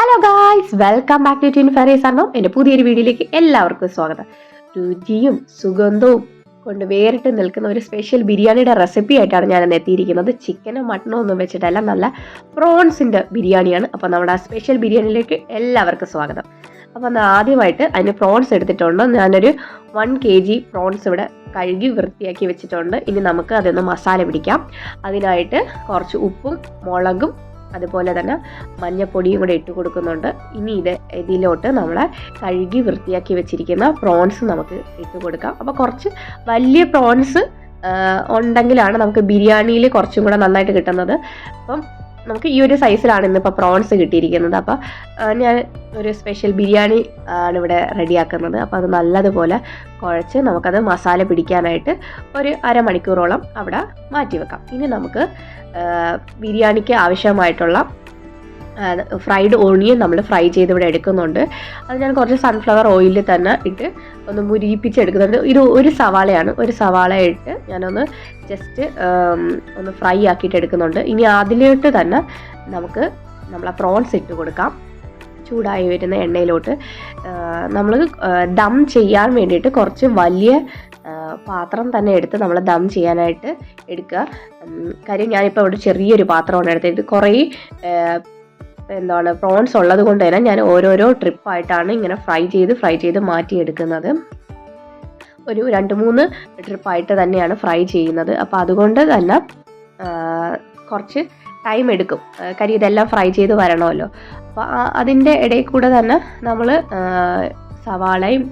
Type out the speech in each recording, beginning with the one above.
Hello guys welcome back to twin fairies ആണോ എന്റെ പുതിയൊരു വീഡിയോയിലേക്ക് എല്ലാവർക്കും സ്വാഗതം. രുചിയും സുഗന്ധവും കൊണ്ട് വേറിട്ട് നിൽക്കുന്ന ഒരു സ്പെഷ്യൽ ബിരിയാണിയുടെ റെസിപ്പി ആയിട്ടാണ് ഞാൻ ഇന്ന് എത്തിയിരിക്കുന്നത് ചിക്കനോ മട്ടണോ ഒന്നും വെച്ചിട്ടല്ല നല്ല പ്രോൺസിന്റെ ബിരിയാണിയാണ്. അപ്പോൾ നമ്മുടെ ആ സ്പെഷ്യൽ ബിരിയാണിയിലേക്ക് എല്ലാവർക്കും സ്വാഗതം. അപ്പോൾ ആദ്യമായിട്ട് അതിന് പ്രോൺസ് എടുത്തിട്ടുണ്ട്. ഞാനൊരു വൺ കെ ജി പ്രോൺസ് ഇവിടെ കഴുകി വൃത്തിയാക്കി വെച്ചിട്ടുണ്ട്. ഇനി നമുക്ക് അതൊന്ന് മസാല പിടിക്കാം. അതിനായിട്ട് കുറച്ച് ഉപ്പും മുളകും അതുപോലെ തന്നെ മഞ്ഞപ്പൊടിയും കൂടെ ഇട്ട് കൊടുക്കുന്നുണ്ട്. ഇനി ഇത് ഇതിലോട്ട് നമ്മൾ കഴുകി വൃത്തിയാക്കി വെച്ചിരിക്കുന്ന പ്രോൺസ് നമുക്ക് ഇട്ട് കൊടുക്കാം. അപ്പോൾ കുറച്ച് വലിയ പ്രോൺസ് ഉണ്ടെങ്കിലാണ് നമുക്ക് ബിരിയാണിയിൽ കുറച്ചും കൂടെ നന്നായിട്ട് കിട്ടുന്നത്. അപ്പം നമുക്ക് ഈ ഒരു സൈസിലാണ് ഇന്നിപ്പോൾ പ്രോൺസ് കിട്ടിയിരിക്കുന്നത്. അപ്പോൾ ഞാൻ ഒരു സ്പെഷ്യൽ ബിരിയാണി ആണ് ഇവിടെ റെഡിയാക്കുന്നത്. അപ്പോൾ അത് നല്ലതുപോലെ കുഴച്ച് നമുക്കത് മസാല പിടിക്കാനായിട്ട് ഒരു അരമണിക്കൂറോളം അവിടെ മാറ്റി വെക്കാം ഇനി നമുക്ക് ബിരിയാണിക്ക് ആവശ്യമായിട്ടുള്ള ഫ്രൈഡ് ഓണിയൻ നമ്മൾ ഫ്രൈ ചെയ്ത് ഇവിടെ എടുക്കുന്നുണ്ട്. അത് ഞാൻ കുറച്ച് സൺഫ്ലവർ ഓയിലിൽ തന്നെ ഇട്ട് ഒന്ന് മുരിപ്പിച്ചെടുക്കുന്നുണ്ട്. ഇത് ഒരു സവാളയാണ്. ഒരു സവാള ഇട്ട് ഞാനൊന്ന് ജസ്റ്റ് ഒന്ന് ഫ്രൈ ആക്കിയിട്ട് എടുക്കുന്നുണ്ട്. ഇനി അതിലോട്ട് തന്നെ നമുക്ക് നമ്മളെ പ്രോൺസ് ഇട്ട് കൊടുക്കാം. ചൂടായി വരുന്ന എണ്ണയിലോട്ട്. നമ്മൾ ദം ചെയ്യാൻ വേണ്ടിയിട്ട് കുറച്ച് വലിയ പാത്രം തന്നെ എടുത്ത് നമ്മൾ ദം ചെയ്യാനായിട്ട് എടുക്കുക. കാര്യം ഞാനിപ്പോൾ ഇവിടെ ചെറിയൊരു പാത്രമാണ് എടുത്തത് കുറേ എന്താണ് പ്രോൺസ് ഉള്ളത് കൊണ്ട് തന്നെ ഞാൻ ഓരോരോ ട്രിപ്പായിട്ടാണ് ഇങ്ങനെ ഫ്രൈ ചെയ്ത് ഫ്രൈ ചെയ്ത് മാറ്റിയെടുക്കുന്നത്. ഒരു രണ്ട് മൂന്ന് ട്രിപ്പായിട്ട് തന്നെയാണ് ഫ്രൈ ചെയ്യുന്നത്. അപ്പോൾ അതുകൊണ്ട് തന്നെ കുറച്ച് ടൈം എടുക്കും. കരി ഇതെല്ലാം ഫ്രൈ ചെയ്ത് വരണമല്ലോ. അപ്പോൾ അതിന്റെ ഇടയിൽ കൂടെ തന്നെ നമ്മൾ സവാളയും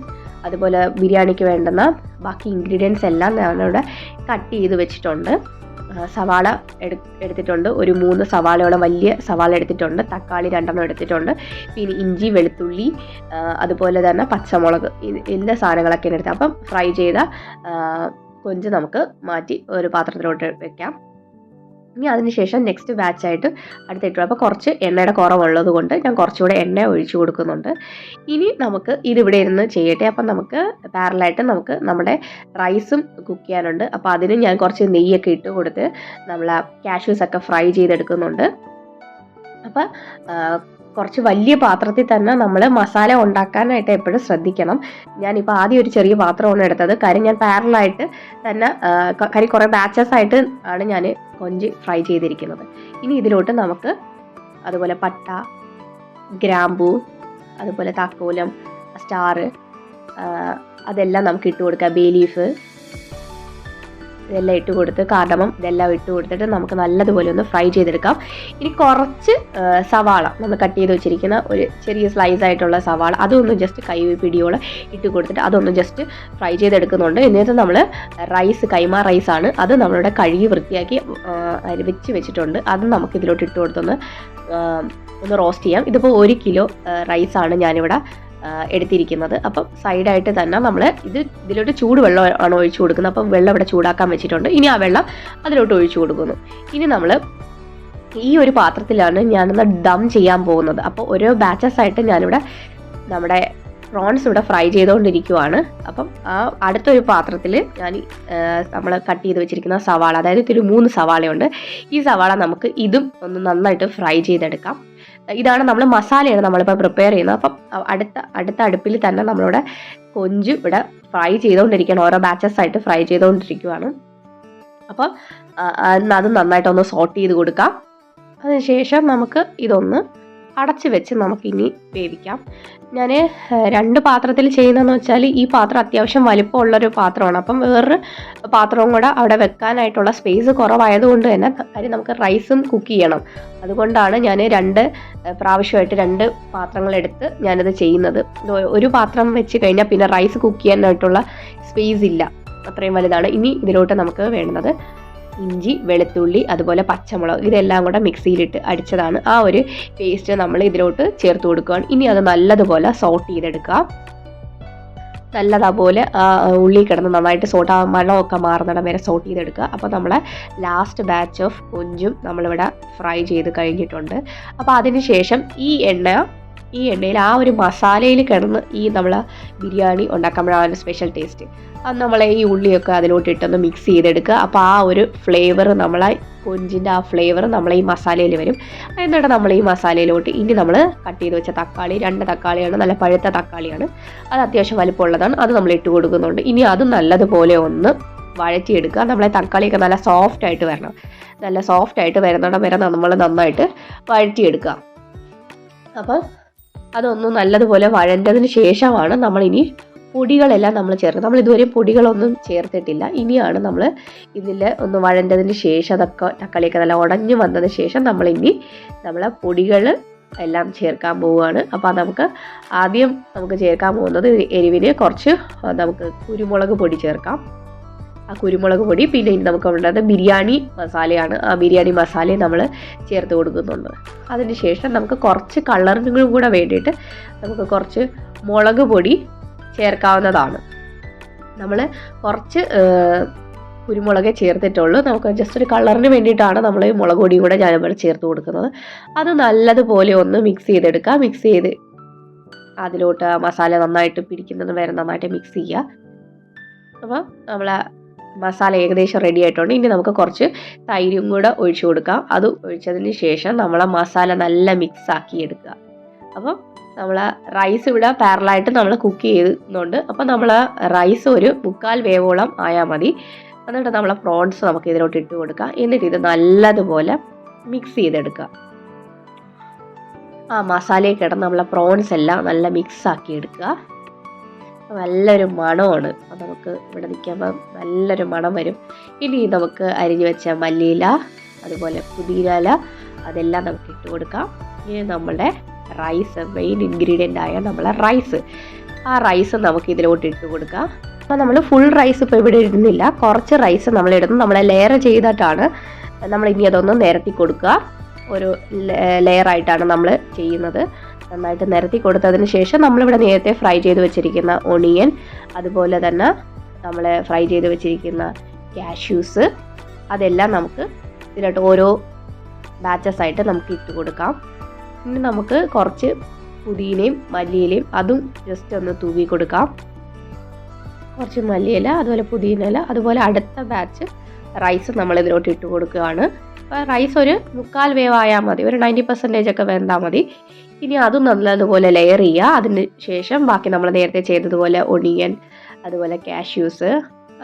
അതുപോലെ ബിരിയാണിക്ക് വേണ്ടുന്ന ബാക്കി ഇൻഗ്രീഡിയൻസ് എല്ലാം ഞാനിവിടെ കട്ട് ചെയ്ത് വെച്ചിട്ടുണ്ട്. സവാള എടു എടുത്തിട്ടുണ്ട്. ഒരു മൂന്ന് സവാളയോളം വലിയ സവാള എടുത്തിട്ടുണ്ട്. തക്കാളി രണ്ടെണ്ണം എടുത്തിട്ടുണ്ട്. പിന്നെ ഇഞ്ചി വെളുത്തുള്ളി അതുപോലെ തന്നെ പച്ചമുളക് എല്ലാ സാധനങ്ങളൊക്കെ എടുത്ത് അപ്പം ഫ്രൈ ചെയ്ത കൊഞ്ച് നമുക്ക് മാറ്റി ഒരു പാത്രത്തിലോട്ട് വെക്കാം. ഇനി അതിനുശേഷം നെക്സ്റ്റ് ബാച്ചായിട്ട് അടുത്തിട്ടു അപ്പോൾ കുറച്ച് എണ്ണയുടെ കുറവുള്ളത് കൊണ്ട് ഞാൻ കുറച്ചുകൂടെ എണ്ണ ഒഴിച്ചു കൊടുക്കുന്നുണ്ട്. ഇനി നമുക്ക് ഇതിവിടെ ഇരുന്ന് ചെയ്യട്ടെ. അപ്പം നമുക്ക് പാരലായിട്ട് നമുക്ക് നമ്മുടെ റൈസും കുക്ക് ചെയ്യാനുണ്ട്. അപ്പോൾ അതിന് ഞാൻ കുറച്ച് നെയ്യൊക്കെ ഇട്ട് കൊടുത്ത് നമ്മൾ കാഷ്യൂസ് ഒക്കെ ഫ്രൈ ചെയ്തെടുക്കുന്നുണ്ട്. അപ്പം കുറച്ച് വലിയ പാത്രത്തിൽ തന്നെ നമ്മൾ മസാല ഉണ്ടാക്കാനായിട്ട് എപ്പോഴും ശ്രദ്ധിക്കണം. ഞാനിപ്പോൾ ആദ്യം ഒരു ചെറിയ പാത്രമാണ് എടുത്തത്. കാര്യം ഞാൻ പാരലായിട്ട് തന്നെ കറി കുറേ ബാച്ചസ് ആയിട്ട് ആണ് ഞാൻ കൊഞ്ച് ഫ്രൈ ചെയ്തിരിക്കുന്നത്. ഇനി ഇതിലോട്ട് നമുക്ക് അതുപോലെ പട്ട ഗ്രാമ്പൂ അതുപോലെ താക്കോലം സ്റ്റാർ അതെല്ലാം നമുക്ക് ഇട്ട് കൊടുക്കാം. ബേ ലീഫ് ഇതെല്ലാം ഇട്ട് കൊടുത്ത് കാർഡമം ഇതെല്ലാം ഇട്ട് കൊടുത്തിട്ട് നമുക്ക് നല്ലതുപോലെ ഒന്ന് ഫ്രൈ ചെയ്തെടുക്കാം. ഇനി കുറച്ച് സവാള. നമ്മൾ കട്ട് ചെയ്ത് വെച്ചിരിക്കുന്ന ഒരു ചെറിയ സ്ലൈസ് ആയിട്ടുള്ള സവാള. അതൊന്ന് ജസ്റ്റ് കൈ പിടിയോളം ഇട്ട് കൊടുത്തിട്ട് അതൊന്ന് ജസ്റ്റ് ഫ്രൈ ചെയ്തെടുക്കുന്നുണ്ട്. എന്നിട്ട് നമ്മൾ റൈസ് കൈമ റൈസാണ് അത് നമ്മളുടെ കഴുകി വൃത്തിയാക്കി വെച്ച് വെച്ചിട്ടുണ്ട്. അത് നമുക്ക് ഇതിലോട്ട് ഇട്ട് കൊടുത്തൊന്ന് ഒന്ന് റോസ്റ്റ് ചെയ്യാം. ഇതിപ്പോൾ ഒരു കിലോ റൈസാണ് ഞാനിവിടെ എടുത്തിരിക്കുന്നത്. അപ്പം സൈഡായിട്ട് തന്നെ നമ്മൾ ഇത് ഇതിലോട്ട് ചൂട് വെള്ളം ആണ് ഒഴിച്ചു കൊടുക്കുന്നത്. അപ്പം വെള്ളം ഇവിടെ ചൂടാക്കാൻ വെച്ചിട്ടുണ്ട്. ഇനി ആ വെള്ളം അതിലോട്ട് ഒഴിച്ചു കൊടുക്കുന്നു. ഇനി നമ്മൾ ഈ ഒരു പാത്രത്തിലാണ് ഞാനൊന്ന് ദം ചെയ്യാൻ പോകുന്നത്. അപ്പോൾ ഓരോ ബാച്ചസ് ആയിട്ട് ഞാനിവിടെ നമ്മുടെ പ്രോൺസ് ഇവിടെ ഫ്രൈ ചെയ്തുകൊണ്ടിരിക്കുവാണ്. അപ്പം ആ അടുത്തൊരു പാത്രത്തിൽ ഞാൻ നമ്മൾ കട്ട് ചെയ്ത് വെച്ചിരിക്കുന്ന സവാള അതായത് ഇതിൽ മൂന്ന് സവാളയുണ്ട്. ഈ സവാള നമുക്ക് ഇതും ഒന്ന് നന്നായിട്ട് ഫ്രൈ ചെയ്തെടുക്കാം. ഇതാണ് നമ്മൾ മസാലയാണ് നമ്മളിപ്പോൾ പ്രിപ്പയർ ചെയ്യുന്നത്. അപ്പം അടുത്ത അടുത്ത അടുപ്പിൽ തന്നെ നമ്മളിവിടെ കൊഞ്ച് ഇവിടെ ഫ്രൈ ചെയ്തുകൊണ്ടിരിക്കുകയാണ് ഓരോ ബാച്ചസ് ആയിട്ട് ഫ്രൈ ചെയ്തുകൊണ്ടിരിക്കുവാണ് അപ്പം അത് നന്നായിട്ടൊന്ന് സോട്ട് ചെയ്ത് കൊടുക്കാം. അതിനുശേഷം നമുക്ക് ഇതൊന്ന് അടച്ച് വെച്ച് നമുക്കിനി വേവിക്കാം. ഞാൻ രണ്ട് പാത്രത്തിൽ ചെയ്യുന്നതെന്ന് വെച്ചാൽ ഈ പാത്രം അത്യാവശ്യം വലിപ്പമുള്ളൊരു പാത്രമാണ്. അപ്പം വേറൊരു പാത്രവും കൂടെ അവിടെ വെക്കാനായിട്ടുള്ള സ്പേസ് കുറവായതുകൊണ്ട് തന്നെ കാര്യം നമുക്ക് റൈസും കുക്ക് ചെയ്യണം. അതുകൊണ്ടാണ് ഞാൻ രണ്ട് പ്രാവശ്യമായിട്ട് രണ്ട് പാത്രങ്ങളെടുത്ത് ഞാനത് ചെയ്യുന്നത്. ഒരു പാത്രം വെച്ച് കഴിഞ്ഞാൽ പിന്നെ റൈസ് കുക്ക് ചെയ്യാനായിട്ടുള്ള സ്പേസ് ഇല്ല. അത്രയും വലുതാണ്. ഇനി ഇതിലോട്ട് നമുക്ക് വേണ്ടുന്നത് ഇഞ്ചി വെളുത്തുള്ളി അതുപോലെ പച്ചമുളക് ഇതെല്ലാം കൂടെ മിക്സിയിലിട്ട് അടിച്ചതാണ്. ആ ഒരു പേസ്റ്റ് നമ്മൾ ഇതിലോട്ട് ചേർത്ത് കൊടുക്കുകയാണ്. ഇനി അത് നല്ലതുപോലെ സോട്ട് ചെയ്തെടുക്കുക. നല്ലതുപോലെ ഉള്ളി കിടന്ന് നന്നായിട്ട് സോട്ട് ആ മണമൊക്കെ മാറുന്നിടം വരെ സോട്ട് ചെയ്തെടുക്കുക. അപ്പോൾ നമ്മളെ ലാസ്റ്റ് ബാച്ച് ഓഫ് കൊഞ്ചും നമ്മളിവിടെ ഫ്രൈ ചെയ്ത് കഴിഞ്ഞിട്ടുണ്ട്. അപ്പോൾ അതിന് ശേഷം ഈ എണ്ണ ഈ എണ്ണയിൽ ആ ഒരു മസാലയിൽ കിടന്ന് ഈ നമ്മൾ ബിരിയാണി ഉണ്ടാക്കുമ്പോഴാണ് സ്പെഷ്യൽ ടേസ്റ്റ് അത് നമ്മൾ ഈ ഉള്ളിയൊക്കെ അതിലോട്ട് ഇട്ടൊന്ന് മിക്സ് ചെയ്തെടുക്കുക. അപ്പോൾ ആ ഒരു ഫ്ലേവർ നമ്മളെ കൊഞ്ചിന്റെ ആ ഫ്ലേവർ നമ്മളെ ഈ മസാലയിൽ വരും. എന്നിട്ട് നമ്മൾ ഈ മസാലയിലോട്ട് ഇനി നമ്മൾ കട്ട് ചെയ്ത് വെച്ച തക്കാളി രണ്ട് തക്കാളിയാണ് നല്ല പഴുത്ത തക്കാളിയാണ്. അത് അത്യാവശ്യം വലിപ്പമുള്ളതാണ്. അത് നമ്മൾ ഇട്ട് കൊടുക്കുന്നുണ്ട്. ഇനി അത് നല്ലതുപോലെ ഒന്ന് വഴറ്റിയെടുക്കുക. നമ്മളെ തക്കാളിയൊക്കെ നല്ല സോഫ്റ്റ് ആയിട്ട് വരണം. നല്ല സോഫ്റ്റ് ആയിട്ട് വരുന്നിടം വരെ നമ്മൾ നന്നായിട്ട് വഴറ്റിയെടുക്കുക. അപ്പം അതൊന്ന് നല്ലതുപോലെ വഴണ്ടതിന് ശേഷമാണ് നമ്മളിനി പൊടികളെല്ലാം നമ്മൾ ചേർക്കുക നമ്മൾ ഇതുവരെ പൊടികളൊന്നും ചേർത്തിട്ടില്ല. ഇനിയാണ് നമ്മൾ ഇതിൽ ഒന്ന് വഴണ്ടതിന് ശേഷം അതൊക്കെ തക്കാളിയൊക്കെ നല്ല ഉടഞ്ഞു വന്നതിന് ശേഷം നമ്മളിനി നമ്മളെ പൊടികൾ എല്ലാം ചേർക്കാൻ പോവുകയാണ്. അപ്പോൾ നമുക്ക് ആദ്യം നമുക്ക് ചേർക്കാൻ പോകുന്നത് എരിവിന് കുറച്ച് നമുക്ക് കുരുമുളക് പൊടി ചേർക്കാം. ആ കുരുമുളക് പൊടി പിന്നെ ഇനി നമുക്ക് ഉണ്ടാകുന്ന ബിരിയാണി മസാലയാണ്. ആ ബിരിയാണി മസാലയും നമ്മൾ ചേർത്ത് കൊടുക്കുന്നുണ്ട് അതിന് ശേഷം നമുക്ക് കുറച്ച് കളറിനും കൂടെ വേണ്ടിയിട്ട് നമുക്ക് കുറച്ച് മുളക് പൊടി ചേർക്കാവുന്നതാണ്. നമ്മൾ കുറച്ച് കുരുമുളകെ ചേർത്തിട്ടുള്ളൂ. നമുക്ക് ജസ്റ്റ് ഒരു കളറിന് വേണ്ടിയിട്ടാണ് നമ്മൾ ഈ മുളക് പൊടിയും കൂടെ ഞാൻ ഇവിടെ ചേർത്ത് കൊടുക്കുന്നത്. അത് നല്ലതുപോലെ ഒന്ന് മിക്സ് ചെയ്തെടുക്കുക. മിക്സ് ചെയ്ത് അതിലോട്ട് മസാല നന്നായിട്ട് പിടിക്കുന്നത് വരെ നന്നായിട്ട് മിക്സ് ചെയ്യുക. അപ്പോൾ നമ്മൾ മസാല ഏകദേശം റെഡി ആയിട്ടുണ്ട്. ഇനി നമുക്ക് കുറച്ച് തൈരും കൂടെ ഒഴിച്ചു കൊടുക്കാം. അത് ഒഴിച്ചതിന് ശേഷം നമ്മൾ മസാല നല്ല മിക്സ് ആക്കി എടുക്കുക. അപ്പം നമ്മൾ റൈസ് ഇവിടെ പാരലായിട്ട് നമ്മൾ കുക്ക് ചെയ്യുന്നുണ്ട്. അപ്പം നമ്മൾ റൈസ് ഒരു മുക്കാൽ വേവോളം ആയാൽ മതി. എന്നിട്ട് നമ്മൾ പ്രോൺസ് നമുക്ക് ഇതിലോട്ട് ഇട്ട് കൊടുക്കാം എന്നിട്ട് ഇത് നല്ലതുപോലെ മിക്സ് ചെയ്തെടുക്കുക. ആ മസാലയിൽ കിടന്ന് നമ്മളെ പ്രോൺസ് എല്ലാം നല്ല മിക്സ് ആക്കി എടുക്കുക. നല്ലൊരു മണമാണ്. നമുക്ക് ഇവിടെ നിൽക്കുമ്പോൾ നല്ലൊരു മണം വരും. ഇനി നമുക്ക് അരിഞ്ഞു വെച്ച മല്ലിയില അതുപോലെ പുതിയില അതെല്ലാം നമുക്ക് ഇട്ട് കൊടുക്കാം. ഇനി നമ്മുടെ റൈസ് മെയിൻ ഇൻഗ്രീഡിയന്റ് ആയ നമ്മളെ റൈസ് ആ റൈസ് നമുക്ക് ഇതിലോട്ട് ഇട്ട് കൊടുക്കാം. അപ്പോൾ നമ്മൾ ഫുൾ റൈസ് ഇപ്പോൾ ഇവിടെ ഇടുന്നില്ല. കുറച്ച് റൈസ് നമ്മൾ ഇടുന്നു. നമ്മളെ ലെയർ ചെയ്തിട്ടാണ് നമ്മൾ ഇനി അതൊന്ന് നിരത്തി കൊടുക്കുക. ഒരു ലെയറായിട്ടാണ് നമ്മൾ ചെയ്യുന്നത്. നന്നായിട്ട് നിരത്തി കൊടുത്തതിന് ശേഷം നമ്മളിവിടെ നേരത്തെ ഫ്രൈ ചെയ്ത് വെച്ചിരിക്കുന്ന ഒണിയൻ അതുപോലെ തന്നെ നമ്മൾ ഫ്രൈ ചെയ്ത് വെച്ചിരിക്കുന്ന കാഷ്യൂസ് അതെല്ലാം നമുക്ക് ഇതിലോട്ട് ഓരോ ബാച്ചസ് ആയിട്ട് നമുക്ക് ഇട്ട് കൊടുക്കാം. ഇനി നമുക്ക് കുറച്ച് പുതിനയും മല്ലിയിലയും അതും ജസ്റ്റ് ഒന്ന് തൂവി കൊടുക്കാം. കുറച്ച് മല്ലിയില അതുപോലെ പുതിനയില അതുപോലെ അടുത്ത ബാച്ച് റൈസ് നമ്മൾ ഇതിലോട്ട് ഇട്ട് കൊടുക്കുകയാണ്. അപ്പോൾ റൈസ് ഒരു മുക്കാൽ വേവായാൽ മതി. ഒരു നയന്റി പെർസെന്റേജ് ഒക്കെ വെന്താൽ മതി. ഇനി അതും നല്ലതുപോലെ ലെയർ ചെയ്യുക അതിന് ശേഷം ബാക്കി നമ്മൾ നേരത്തെ ചെയ്തതുപോലെ ഒണിയൻ അതുപോലെ കാഷ്യൂസ്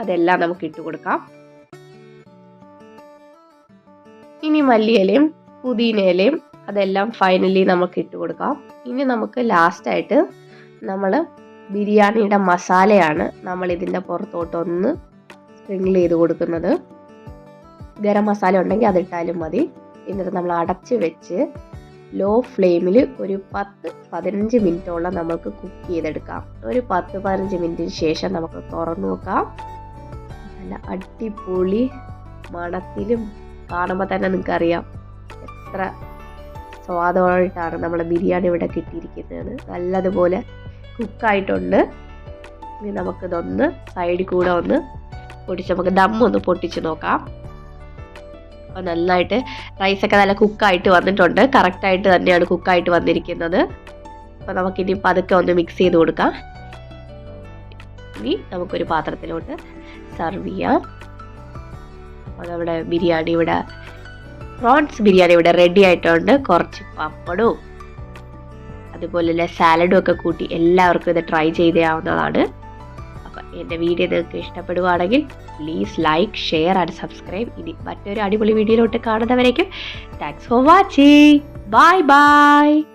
അതെല്ലാം നമുക്ക് ഇട്ട് കൊടുക്കാം. ഇനി മല്ലിയിലയും പുതിനയിലയും അതെല്ലാം ഫൈനലി നമുക്ക് ഇട്ട് കൊടുക്കാം. ഇനി നമുക്ക് ലാസ്റ്റായിട്ട് നമ്മൾ ബിരിയാണിയുടെ മസാലയാണ് നമ്മൾ ഇതിന്റെ പുറത്തോട്ടൊന്ന് സ്പ്രിങ്കിൾ ചെയ്ത് കൊടുക്കുന്നത്. ഗരം മസാല ഉണ്ടെങ്കിൽ അതിട്ടാലും മതി. എന്നിട്ട് നമ്മൾ അടച്ച് വെച്ച് ലോ ഫ്ലെയിമിൽ ഒരു പത്ത് പതിനഞ്ച് മിനിറ്റോളം നമുക്ക് കുക്ക് ചെയ്തെടുക്കാം. ഒരു പത്ത് പതിനഞ്ച് മിനിറ്റിന് ശേഷം നമുക്ക് തുറന്നു നോക്കാം. നല്ല അടിപൊളി മണത്തിലും കാണുമ്പോൾ തന്നെ നിങ്ങൾക്കറിയാം എത്ര സ്വാദമായിട്ടാണ് നമ്മുടെ ബിരിയാണി ഇവിടെ കിട്ടിയിരിക്കുന്നത്. നല്ലതുപോലെ കുക്കായിട്ടുണ്ട് ഇനി നമുക്കിതൊന്ന് സൈഡിൽ കൂടെ ഒന്ന് പൊടിച്ച് നമുക്ക് ദമ്മൊന്ന് പൊട്ടിച്ച് നോക്കാം. അപ്പോൾ നന്നായിട്ട് റൈസൊക്കെ നല്ല കുക്കായിട്ട് വന്നിട്ടുണ്ട്. കറക്റ്റായിട്ട് തന്നെയാണ് കുക്കായിട്ട് വന്നിരിക്കുന്നത്. അപ്പോൾ നമുക്കിനി പതുക്കെ ഒന്ന് മിക്സ് ചെയ്ത് കൊടുക്കാം. ഇനി നമുക്കൊരു പാത്രത്തിലോട്ട് സെർവ് ചെയ്യാം. അപ്പോൾ നമ്മുടെ ബിരിയാണി ഇവിടെ പ്രോൺസ് ബിരിയാണി ഇവിടെ റെഡി ആയിട്ടുണ്ട്. കുറച്ച് പപ്പടവും അതുപോലെ സാലഡും ഒക്കെ കൂട്ടി എല്ലാവർക്കും ഇത് ട്രൈ ചെയ്താവുന്നതാണ് അപ്പം എന്റെ വീഡിയോ നിങ്ങൾക്ക് ഇഷ്ടപ്പെടുവാണെങ്കിൽ please like share and subscribe ഇനി മറ്റൊരു അടിപൊളി വീഡിയോയിലോട്ട് കാണുന്നവരേക്കും thanks for watching bye bye